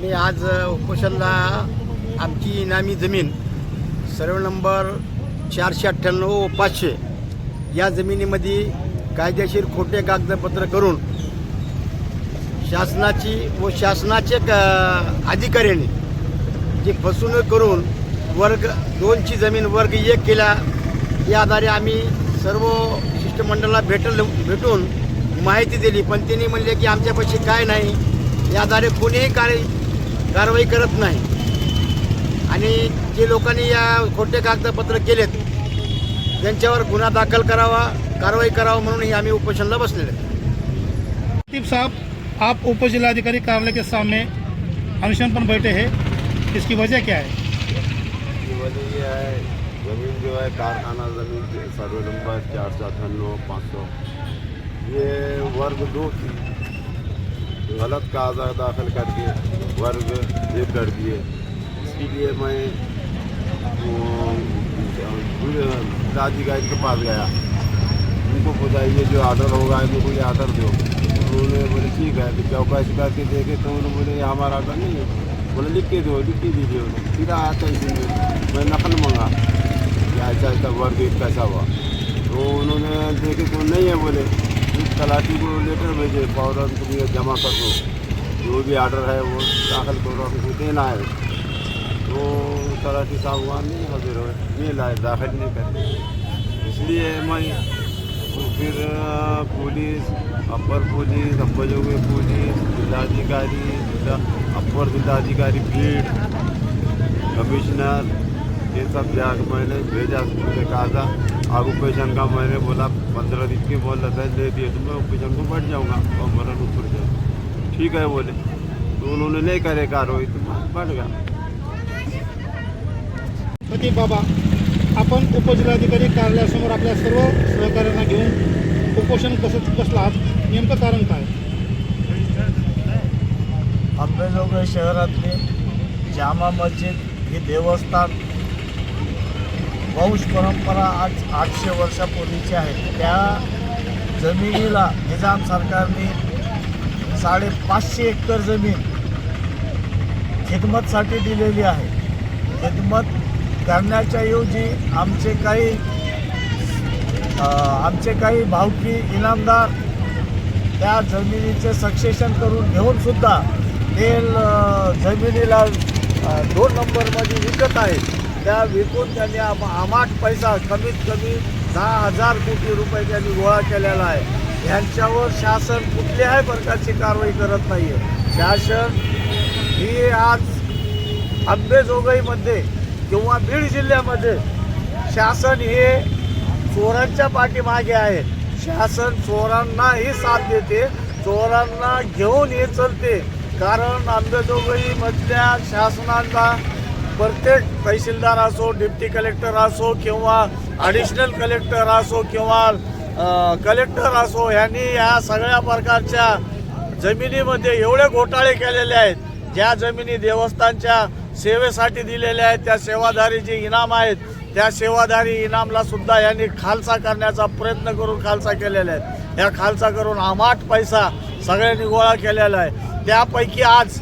आम्ही आज उपोषणला आमची इनामी जमीन सर्व नंबर चारशे अठ्ठ्याण्णव व पाचशे या जमिनीमध्ये कायदेशीर खोटे कागदपत्र करून शासनाची व शासनाचे क अधिकाऱ्यांनी जी फसवणूक करून वर्ग दोनची जमीन वर्ग एक केला या आधारे आम्ही सर्व शिष्टमंडळाला भेटल भेटून माहिती दिली. पण त्यांनी म्हणले की आमच्यापाशी काय नाही. या आधारे कोणीही कार्य कारवाई करत नाही. आणि जे लोकांनी या खोटे कागदपत्र केलेत त्यांच्यावर गुन्हा दाखल करावा कारवाई करावा म्हणून आम्ही उपोषणला बसलेले. लतीफ साहब आप उप जिलाधिकारी कार्यालय के सामने अनशन पर बैठे हैं। इसकी वजह क्या है? की वजह ये है ज़मीन जो है कारखाना ज़मीन के सर्वे नंबर चार सौ अठानवे पाँच सौ। ये वर्ग दो थी गलत कागजात दाखिल करके वर्ग एक कर दिए। इसके लिए मैं जिलाधिकारी के पास गया। उनको ये जो ऑर्डर होगा, इनको कोई ऑर्डर दो। उन्होंने बोले, ठीक है। तो चौकसी करके देखे तो उन्होंने बोले, ये हमारा ऑर्डर नहीं है। बोले, लिख के दो, लिख के दीजिए उन्हें। फिर आता इसी में मैं नकल मंगा। ऐसा ऐसा वर्ग एक कैसा हुआ। तो उन्होंने देखे तो नहीं है बोले। तलाटी को लेटर भेजे, फ़ौरन तुम ये जमा कर दो। जो भी आर्डर है, वो दाखिल करो हमको देना है तो तलाटी वहाँ नहीं हाजिर हुए, नहीं लाए, दाखिल नहीं करे इसलिए मैं तो फिर, पुलिस, अपर पुलिस अंबजोगे पुलिस, जिलाधिकारी, जिला, अपर जिलाधिकारी भीड़ कमिश्नर, ये सब जाकर मैंने भेजा मुझे कहा था ऑक्यूपेशन का मैंने बोला, पंद्रह दिन के बोल रहा था ले दिए तो मैं ऑक्यूपेशन को बैठ जाऊँगा और मरण ऊपर जाए ठीक है बोले. तो उन्होंने नहीं करे कार्रवाई तो बैठ गया बाबा आपण उपजिल्हाधिकारी कार्यालयासमोर आपल्या सर्व सहकाऱ्यांना घेऊन उपोषण कसं बसला आहात? नेमकं कारण काय? अंबेजोगाई शहरातले जामा मस्जिद हे देवस्थान वंश परंपरा आज आठशे वर्षापूर्वीची आहे. त्या जमिनीला निजाम सरकारने साडेपाचशे एकर जमीन खिदमतसाठी दिलेली आहे. खिदमत करण्याच्या ऐवजी आमचे काही आमचे काही भावकी इनामदार त्या जमिनीचे सक्सेशन करून घेऊन सुद्धा ते जमिनीला दोन नंबरमध्ये विकत आहेत. त्या विकून त्यांनी आम- आमाट पैसा कमीत कमी दहा हजार कोटी रुपये त्यांनी गोळा केलेला आहे. यांच्यावर शासन कुठल्याही प्रकारची कारवाई करत नाही आहे शासन ही आज अंबेजोगाईमध्ये किंवा बीड जिल्ह्यामध्ये शासन हे चोरांच्या पाठीमागे आहे. शासन चोरांनाही साथ देते चोरांना घेऊन हे चलते. कारण अंबेजोगाईमधल्या शासनाचा प्रत्येक तहसीलदार असो डिप्टी कलेक्टर असो किंवा ॲडिशनल कलेक्टर असो किंवा कलेक्टर असो यांनी या सगळ्या प्रकारच्या जमिनीमध्ये एवढे घोटाळे केलेले आहेत. ज्या जमिनी देवस्थानच्या सेवेसाठी दिलेल्या आहेत त्या सेवाधारी जे इनाम आहेत त्या सेवाधारी इनामला सुद्धा यांनी खालसा करण्याचा प्रयत्न करून खालसा केलेला आहे. या खालसा करून आमाट पैसा सगळ्यांनी गोळा केलेला आहे. त्यापैकी आज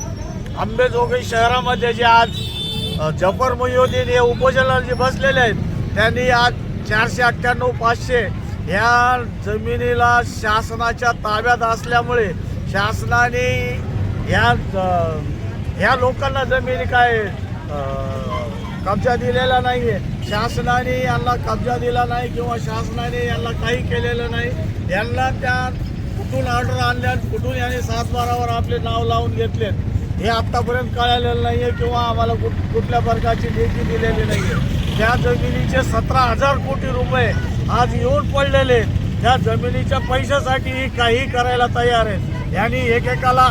आंबेजोगाई शहरामध्ये जे आज जफर मुहिउद्दीन हे उपोषणाला जे बसलेले आहेत त्यांनी आज चारशे अठ्ठ्याण्णव पाचशे. ह्या जमिनीला शासनाच्या ताब्यात असल्यामुळे शासनाने ह्या ह्या लोकांना जमिनी काय कब्जा दिलेला नाही आहे शासनाने यांना कब्जा दिला नाही किंवा शासनाने यांना काही केलेलं नाही. यांना त्या कुठून ऑर्डर आणल्या कुठून यांनी सातबारावर आपले नाव लावून घेतलेत हे आत्तापर्यंत कळालेलं नाही आहे किंवा आम्हाला कुठ कुठल्या प्रकारची लेखी दिलेली नाही आहे त्या जमिनीचे सतरा हजार कोटी रुपये आज येऊन पडलेले त्या जमिनीच्या पैशासाठी काही करायला तयार आहेत. यांनी एकेकाला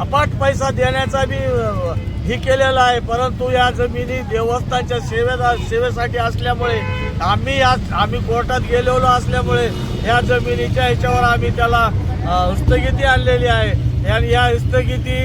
अपाट पैसा देण्याचा बी ही हे केलेला आहे. परंतु या जमिनी देवस्थानच्या सेवेदा सेवेसाठी असल्यामुळे आम्ही आज आम्ही कोर्टात गेलेलो असल्यामुळे या जमिनीच्या ह्याच्यावर आम्ही त्याला हस्तगिती स्थगिती आणलेली आहे. आणि या स्थगिती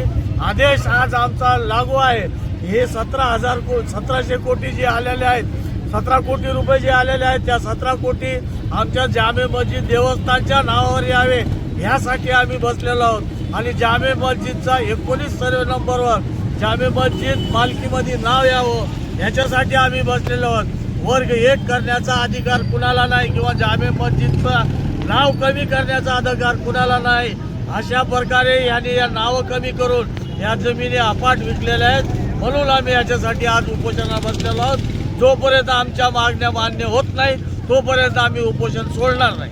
आदेश आज आमचा लागू आहे. हे सतरा हजार को सतराशे कोटी जे आलेले आहेत सतरा कोटी रुपये जे आलेले आहेत त्या सतरा कोटी आमच्या जामे मस्जिद देवस्थानच्या नावावर यावे ह्यासाठी आम्ही बसलेलो आहोत. आणि जामे मस्जिदचा एकोणीस सर्व नंबरवर जामे मस्जिद मालकीमध्ये नाव यावं याच्यासाठी आम्ही बसलेलो आहोत. वर्ग एक करण्याचा अधिकार कुणाला नाही किंवा जामे मस्जिदचं नाव कमी करण्याचा अधिकार कुणाला नाही अशा प्रकारे यांनी या नावं कमी करून या जमिनी अपाट विकलेल्या आहेत. म्हणून आम्ही याच्यासाठी आज उपोषणा बसलेलो आहोत. जोपर्यंत आमच्या मागण्या मान्य होत नाही तोपर्यंत आम्ही उपोषण सोडणार नाही.